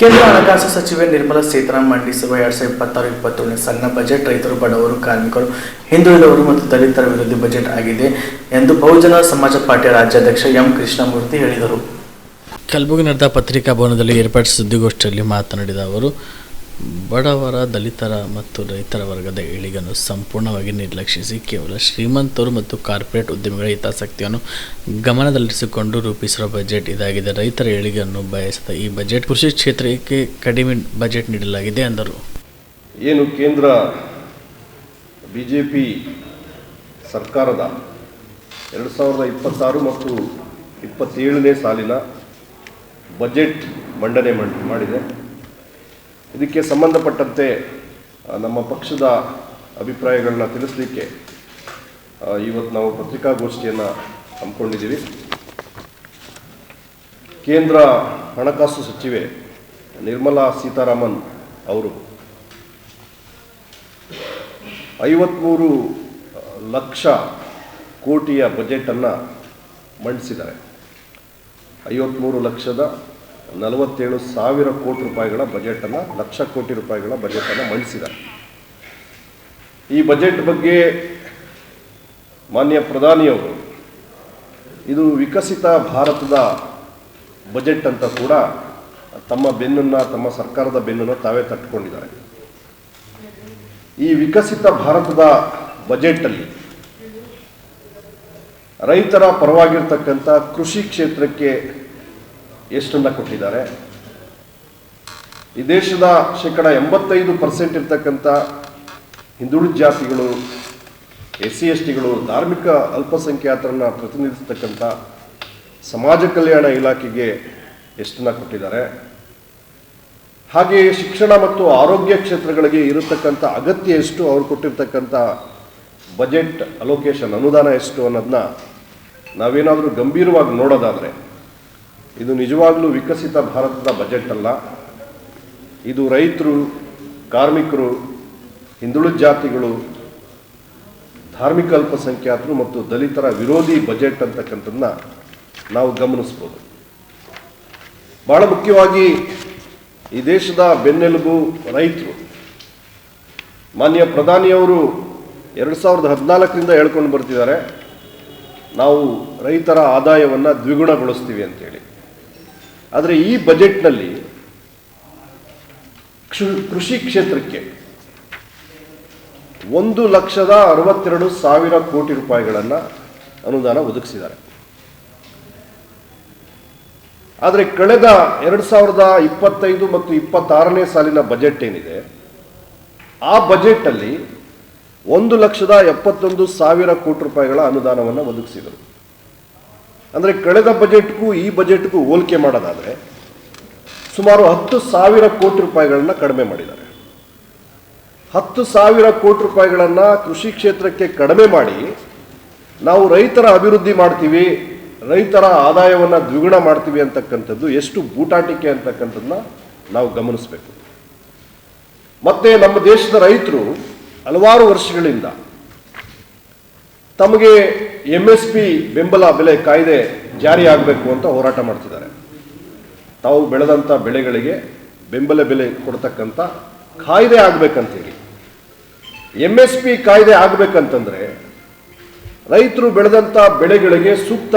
ಕೇಂದ್ರ ಹಣಕಾಸು ಸಚಿವೆ ನಿರ್ಮಲಾ ಸೀತಾರಾಮನ್ ಮಂಡಿಸಿರುವ ಎರಡ್ ಸಾವಿರದ ಇಪ್ಪತ್ತಾರು, ಇಪ್ಪತ್ತೊಂದನೇ ಸಣ್ಣ ಬಜೆಟ್ ರೈತರು, ಬಡವರು, ಕಾರ್ಮಿಕರು, ಹಿಂದುಳಿದವರು ಮತ್ತು ದಲಿತರ ವಿರೋಧಿ ಬಜೆಟ್ ಆಗಿದೆ ಎಂದು ಬಹುಜನ ಸಮಾಜ ಪಾರ್ಟಿಯ ರಾಜ್ಯಾಧ್ಯಕ್ಷ ಎಂ ಕೃಷ್ಣಮೂರ್ತಿ ಹೇಳಿದರು. ಕಲಬುರಗಿ ನಡೆದ ಪತ್ರಿಕಾ ಭವನದಲ್ಲಿ ಏರ್ಪಡಿಸಿದ ಸುದ್ದಿಗೋಷ್ಠಿಯಲ್ಲಿ ಮಾತನಾಡಿದ ಅವರು ಬಡವರ, ದಲಿತರ ಮತ್ತು ರೈತರ ವರ್ಗದ ಏಳಿಗೆಯನ್ನು ಸಂಪೂರ್ಣವಾಗಿ ನಿರ್ಲಕ್ಷಿಸಿ ಕೇವಲ ಶ್ರೀಮಂತರು ಮತ್ತು ಕಾರ್ಪೊರೇಟ್ ಉದ್ಯಮಿಗಳ ಹಿತಾಸಕ್ತಿಯನ್ನು ಗಮನದಲ್ಲಿರಿಸಿಕೊಂಡು ರೂಪಿಸಿರುವ ಬಜೆಟ್ ಇದಾಗಿದೆ. ರೈತರ ಏಳಿಗೆಯನ್ನು ಬಯಸಿದ ಈ ಬಜೆಟ್ ಕೃಷಿ ಕ್ಷೇತ್ರಕ್ಕೆ ಕಡಿಮೆ ಬಜೆಟ್ ನೀಡಲಾಗಿದೆ ಎಂದರು. ಏನು ಕೇಂದ್ರ ಬಿ ಜೆ ಪಿ ಸರ್ಕಾರದ ಎರಡು ಸಾವಿರದ ಇಪ್ಪತ್ತಾರು ಮತ್ತು ಇಪ್ಪತ್ತೇಳನೇ ಸಾಲಿನ ಬಜೆಟ್ ಮಂಡನೆ ಮಾಡ್- ಮಾಡಿದೆ. ಇದಕ್ಕೆ ಸಂಬಂಧಪಟ್ಟಂತೆ ನಮ್ಮ ಪಕ್ಷದ ಅಭಿಪ್ರಾಯಗಳನ್ನ ತಿಳಿಸಲಿಕ್ಕೆ ಇವತ್ತು ನಾವು ಪತ್ರಿಕಾಗೋಷ್ಠಿಯನ್ನು ಹಮ್ಮಿಕೊಂಡಿದ್ದೀವಿ. ಕೇಂದ್ರ ಹಣಕಾಸು ಸಚಿವೆ ನಿರ್ಮಲಾ ಸೀತಾರಾಮನ್ ಅವರು ಐವತ್ತ್ಮೂರು ಲಕ್ಷ ಕೋಟಿಯ ಬಜೆಟನ್ನು ಮಂಡಿಸಿದ್ದಾರೆ. ಐವತ್ತ್ಮೂರು ಲಕ್ಷದ ನಲವತ್ತೇಳು ಸಾವಿರ ಕೋಟಿ ರೂಪಾಯಿಗಳ ಬಜೆಟನ್ನು, ಲಕ್ಷ ಕೋಟಿ ರೂಪಾಯಿಗಳ ಬಜೆಟನ್ನು ಮಂಡಿಸಿದ್ದಾರೆ. ಈ ಬಜೆಟ್ ಬಗ್ಗೆ ಮಾನ್ಯ ಪ್ರಧಾನಿಯವರು, ಇದು ವಿಕಸಿತ ಭಾರತದ ಬಜೆಟ್ ಅಂತ ಕೂಡ ತಮ್ಮ ಬೆನ್ನನ್ನು, ತಮ್ಮ ಸರ್ಕಾರದ ಬೆನ್ನನ್ನು ತಾವೇ ತಟ್ಟುಕೊಂಡಿದ್ದಾರೆ. ಈ ವಿಕಸಿತ ಭಾರತದ ಬಜೆಟಲ್ಲಿ ರೈತರ ಪರವಾಗಿರ್ತಕ್ಕಂಥ ಕೃಷಿ ಕ್ಷೇತ್ರಕ್ಕೆ ಎಷ್ಟನ್ನು ಕೊಟ್ಟಿದ್ದಾರೆ? ಈ ದೇಶದ ಶೇಕಡ ಎಂಬತ್ತೈದು ಪರ್ಸೆಂಟ್ ಇರ್ತಕ್ಕಂಥ ಹಿಂದುಳಿದ ಜಾತಿಗಳು, ಎಸ್ ಸಿ ಎಸ್ ಟಿಗಳು ಧಾರ್ಮಿಕ ಅಲ್ಪಸಂಖ್ಯಾತರನ್ನು ಪ್ರತಿನಿಧಿಸತಕ್ಕಂಥ ಸಮಾಜ ಕಲ್ಯಾಣ ಇಲಾಖೆಗೆ ಎಷ್ಟನ್ನು ಕೊಟ್ಟಿದ್ದಾರೆ? ಹಾಗೆಯೇ ಶಿಕ್ಷಣ ಮತ್ತು ಆರೋಗ್ಯ ಕ್ಷೇತ್ರಗಳಿಗೆ ಇರತಕ್ಕಂಥ ಅಗತ್ಯ ಎಷ್ಟು? ಅವರು ಕೊಟ್ಟಿರ್ತಕ್ಕಂಥ ಬಜೆಟ್ ಅಲೋಕೇಶನ್ ಅನುದಾನ ಎಷ್ಟು ಅನ್ನೋದನ್ನ ನಾವೇನಾದರೂ ಗಂಭೀರವಾಗಿ ನೋಡೋದಾದರೆ ಇದು ನಿಜವಾಗಲೂ ವಿಕಸಿತ ಭಾರತದ ಬಜೆಟ್ ಅಲ್ಲ. ಇದು ರೈತರು, ಕಾರ್ಮಿಕರು, ಹಿಂದುಳಿದ ಜಾತಿಗಳು, ಧಾರ್ಮಿಕ ಅಲ್ಪಸಂಖ್ಯಾತರು ಮತ್ತು ದಲಿತರ ವಿರೋಧಿ ಬಜೆಟ್ ಅಂತಕ್ಕಂಥದ್ದನ್ನ ನಾವು ಗಮನಿಸ್ಬೋದು. ಬಹಳ ಮುಖ್ಯವಾಗಿ ಈ ದೇಶದ ಬೆನ್ನೆಲುಬು ರೈತರು. ಮಾನ್ಯ ಪ್ರಧಾನಿಯವರು ಎರಡು ಸಾವಿರದ ಹದಿನಾಲ್ಕರಿಂದ ಹೇಳ್ಕೊಂಡು ಬರ್ತಿದ್ದಾರೆ, ನಾವು ರೈತರ ಆದಾಯವನ್ನು ದ್ವಿಗುಣಗೊಳಿಸ್ತೀವಿ ಅಂತೇಳಿ. ಆದರೆ ಈ ಬಜೆಟ್ನಲ್ಲಿ ಕ್ಷು- ಕೃಷಿ ಕ್ಷೇತ್ರಕ್ಕೆ ಒಂದು ಲಕ್ಷದ ಅರವತ್ತೆರಡು ಸಾವಿರ ಕೋಟಿ ರೂಪಾಯಿಗಳನ್ನು ಅನುದಾನ ಒದಗಿಸಿದ್ದಾರೆ. ಆದರೆ ಕಳೆದ ಎರಡು ಸಾವಿರದ ಇಪ್ಪತ್ತೈದು ಮತ್ತು ಇಪ್ಪತ್ತಾರನೇ ಸಾಲಿನ ಬಜೆಟ್ ಏನಿದೆ, ಆ ಬಜೆಟ್ನಲ್ಲಿ ಒಂದು ಲಕ್ಷದ ಎಪ್ಪತ್ತೊಂದು ಸಾವಿರ ಕೋಟಿ ರೂಪಾಯಿಗಳ ಅನುದಾನವನ್ನು ಒದಗಿಸಿದರು. ಅಂದರೆ ಕಳೆದ ಬಜೆಟ್ಗೂ ಈ ಬಜೆಟ್ಗೂ ಹೋಲಿಕೆ ಮಾಡೋದಾದರೆ ಸುಮಾರು ಹತ್ತು ಸಾವಿರ ಕೋಟಿ ರೂಪಾಯಿಗಳನ್ನ ಕಡಿಮೆ ಮಾಡಿದ್ದಾರೆ. ಹತ್ತು ಸಾವಿರ ಕೋಟಿ ರೂಪಾಯಿಗಳನ್ನು ಕೃಷಿ ಕ್ಷೇತ್ರಕ್ಕೆ ಕಡಿಮೆ ಮಾಡಿ ನಾವು ರೈತರ ಅಭಿವೃದ್ಧಿ ಮಾಡ್ತೀವಿ, ರೈತರ ಆದಾಯವನ್ನು ದ್ವಿಗುಣ ಮಾಡ್ತೀವಿ ಅಂತಕ್ಕಂಥದ್ದು, ಎಷ್ಟು ಬೂಟಾಟಿಕೆ ಅಂತಕ್ಕಂಥದ್ದನ್ನ ನಾವು ಗಮನಿಸಬೇಕು. ಮತ್ತೆ ನಮ್ಮ ದೇಶದ ರೈತರು ಹಲವಾರು ವರ್ಷಗಳಿಂದ ತಮಗೆ ಎಂ ಎಸ್ ಪಿ ಬೆಂಬಲ ಬೆಲೆ ಕಾಯ್ದೆ ಜಾರಿಯಾಗಬೇಕು ಅಂತ ಹೋರಾಟ ಮಾಡ್ತಿದ್ದಾರೆ. ತಾವು ಬೆಳೆದಂಥ ಬೆಳೆಗಳಿಗೆ ಬೆಂಬಲ ಬೆಲೆ ಕೊಡ್ತಕ್ಕಂಥ ಕಾಯ್ದೆ ಆಗಬೇಕಂತೇಳಿ ಎಂ ಎಸ್ ಪಿ ಕಾಯ್ದೆ ಆಗಬೇಕಂತಂದರೆ ರೈತರು ಬೆಳೆದಂಥ ಬೆಳೆಗಳಿಗೆ ಸೂಕ್ತ